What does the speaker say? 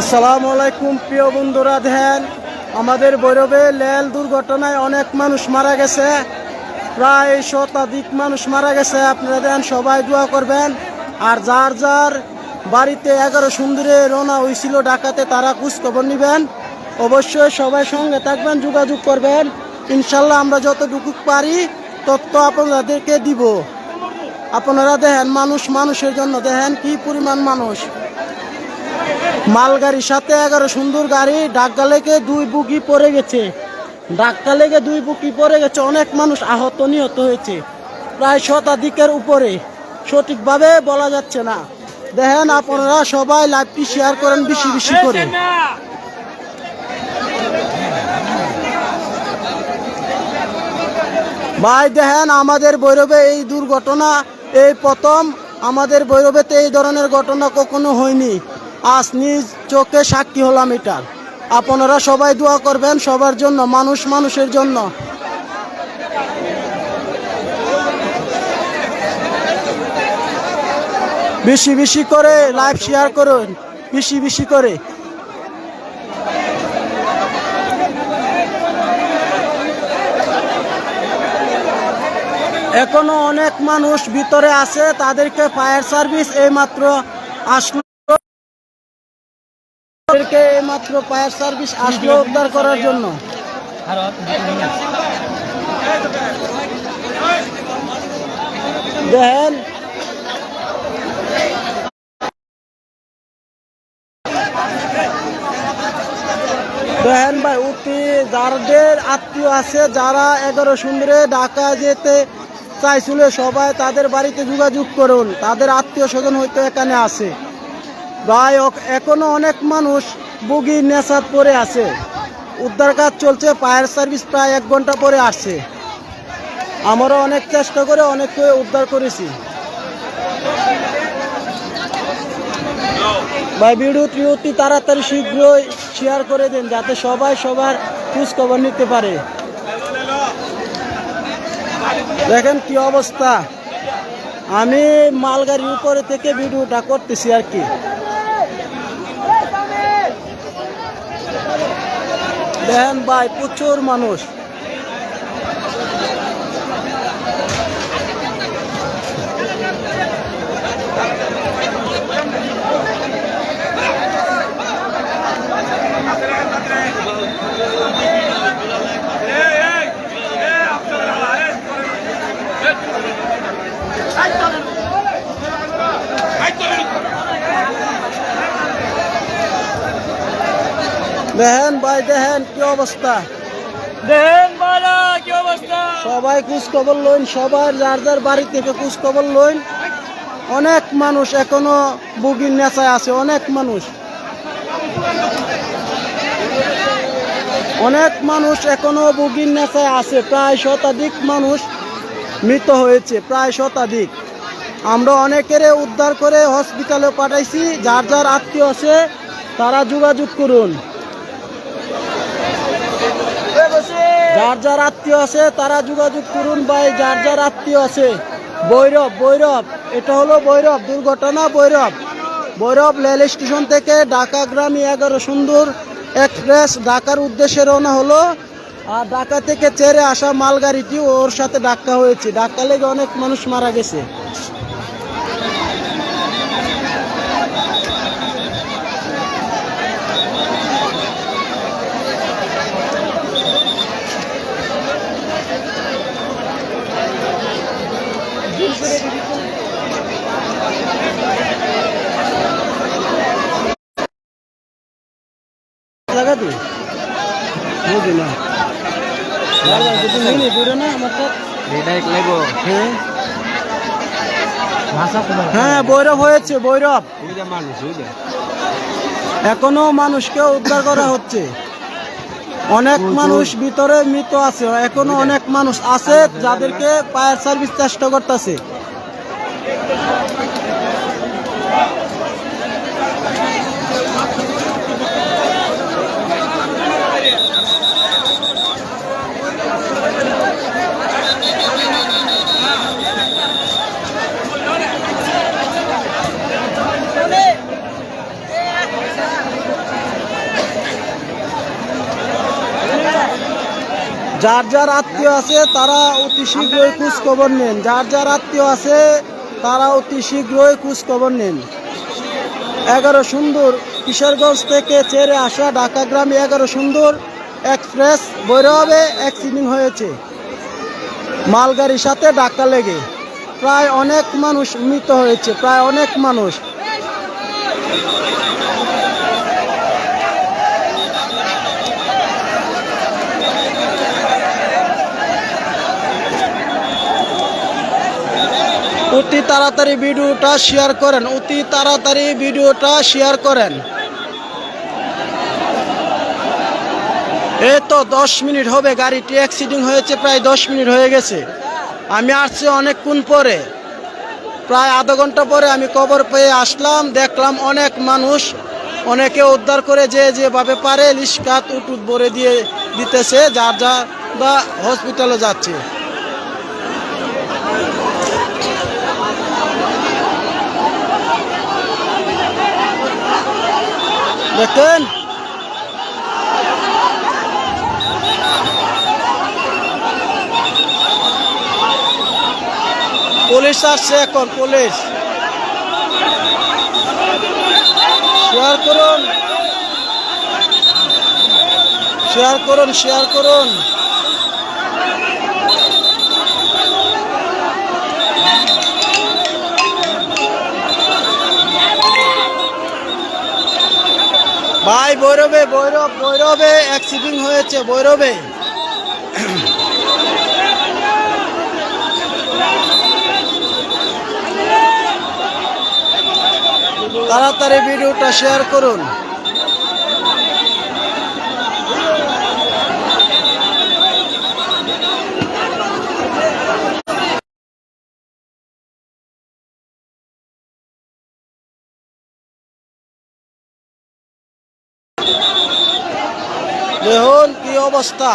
আসসালামু আলাইকুম, প্রিয় বন্ধুরা ধ্যান আমাদের বৈরবে লেল দুর্ঘটনায় অনেক মানুষ মারা গেছে, প্রায় শতাধিক মানুষ মারা গেছে। আপনারা দেন সবাই দোয়া করবেন। আর যার যার বাড়িতে এগারো সুন্দরে রওনা হয়েছিল ডাকাতে তারা খোঁজখবর নেবেন। অবশ্যই সবাই সঙ্গে থাকবেন, যোগাযোগ করবেন। ইনশাল্লাহ আমরা যতটুকু পারি তথ্য আপনাদেরকে দিব। আপনারা দেখেন, মানুষ মানুষের জন্য দেখেন, কি পরিমাণ মানুষ। মালগাড়ির সাথে এগারো সুন্দর গাড়ি ডাক্কা লেগে দুই বুকি পড়ে গেছে। ডাক্কা লেগে দুই বুকি পড়ে গেছে, অনেক মানুষ আহত, নিহত হয়েছে। প্রায় শতাধিকের উপরে। সঠিকভাবে বলা যাচ্ছে না। দেখেন আপনারা সবাই লাইভটি শেয়ার করেন বেশি বেশি করে। ভাই, দেখেন আমাদের বৈরবে এই দুর্ঘটনা, এই প্রথম। আমাদের বৈরবেতে এই ধরনের ঘটনা কখনো হয়নি। আজ নিজ চোখে সাক্ষী হলাম এটা। আপনারা সবাই দোয়া করবেন, সবার জন্য, মানুষ মানুষের জন্য। বেশি বেশি করে লাইভ শেয়ার করুন, বেশি বেশি করে। এখনও অনেক মানুষ ভিতরে আছে, তাদেরকে ফায়ার সার্ভিস এইমাত্র আসলো। তাদেরকে এইমাত্র ফায়ার সার্ভিস আসলো উদ্ধার করার জন্য। দেখেন। দেখেন ভাই অতি যাদের আত্মীয় আছে, যারা এগারো সুন্দরে ঢাকা যেতে চাইছিল সবাই তাদের বাড়িতে যোগাযোগ করুন। তাদের আত্মীয় স্বজন হয়তো এখানে আছে। ভাই অক- এখনও অনেক মানুষ বুগি নেশাত পরে আছে। উদ্ধার কাজ চলছে, ফায়ার সার্ভিস প্রায় এক ঘণ্টা পরে আসছে। আমরা অনেক চেষ্টা করে অনেককে উদ্ধার করেছি। ভাই ভিডিওটি অতি তাড়াতাড়ি শীঘ্রই শেয়ার করে দিন, যাতে সবাই সবার খোঁজ খবর নিতে পারে। দেখেন কি অবস্থা। আমি মালগাড়ির উপরে থেকে ভিডিওটা করতেছি আর কি। দেখেন ভাই প্রচুর মানুষ। দেখেন ভাই দেখেন কি অবস্থা। দেন বালা কি অবস্থা? সবাই খবর লইন সবার যার যার বাড়ি থেকে খোঁজ খবর লইন। অনেক মানুষ এখনও বুগির নেশায় আছে অনেক মানুষ। অনেক মানুষ এখনও বুগির নেশায় আছে প্রায় শতাধিক মানুষ মৃত হয়েছে প্রায় শতাধিক। আমরা অনেকের উদ্ধার করে হসপিটালে পাঠাইছি যার যার আত্মীয় আছে তারা যোগাযোগ করুন। যার যার আত্মীয় আছে, তারা যোগাযোগ করুন ভাই, যার যার আত্মীয় আছে। বৈরব বৈরব এটা হলো বৈরব দুর্ঘটনা বৈরব বৈরব রেল স্টেশন থেকে ঢাকা গ্রামী এগারো সুন্দর এক্সপ্রেস, ঢাকার উদ্দেশ্যে রওনা হলো। আর ঢাকা থেকে চেরে আসা মালগাড়িটি ওর সাথে ধাক্কা হয়েছে। ধাক্কা লেগে অনেক মানুষ মারা গেছে। বুঝি না হ্যাঁ বৈরব হয়েছে এখনও মানুষকে উদ্ধার করা হচ্ছে। অনেক মানুষ ভিতরে মৃত আছে, এখনও অনেক মানুষ আছে যাদেরকে ফায়ার সার্ভিস চেষ্টা করতেছে। যার যার আত্মীয় আছে, তারা অতি শীঘ্রই খোঁজ খবর নেন। যার যার আত্মীয় আছে, তারা অতি শীঘ্রই খোঁজ খবর নেন। এগারো সুন্দর, কিশোরগঞ্জ থেকে ছেড়ে আসা ঢাকা গ্রামে এগারো সুন্দর এক্সপ্রেস বৈরবে অ্যাক্সিডেন্ট হয়েছে। মালগাড়ির সাথে ধাক্কা লেগে প্রায় অনেক মানুষ মৃত হয়েছে, প্রায় অনেক মানুষ। অতি তাড়াতাড়ি ভিডিওটা শেয়ার করেন, অতি তাড়াতাড়ি ভিডিওটা শেয়ার করেন। এই তো দশ মিনিট হবে, গাড়িটি অ্যাক্সিডেন্ট হয়েছে, প্রায় দশ মিনিট হয়ে গেছে। আমি আসছি অনেকক্ষণ পরে। প্রায় আধা ঘণ্টা পরে আমি কবর পেয়ে আসলাম, দেখলাম অনেক মানুষ, অনেকে উদ্ধার করে যে যেভাবে পারে, লিস্কাত উটুট ভরে দিয়ে দিতেছে, যার যা বা হসপিটালে যাচ্ছে। দেখেন পুলিশ আসছে এখন পুলিশ শেয়ার করুন। শেয়ার করুন শেয়ার করুন। ভাই বৈরবে বৈরব বৈরবে অ্যাক্সিডেন্ট হয়েছে বৈরবে তাড়াতাড়ি ভিডিওটা শেয়ার করুন দেখুন কি অবস্থা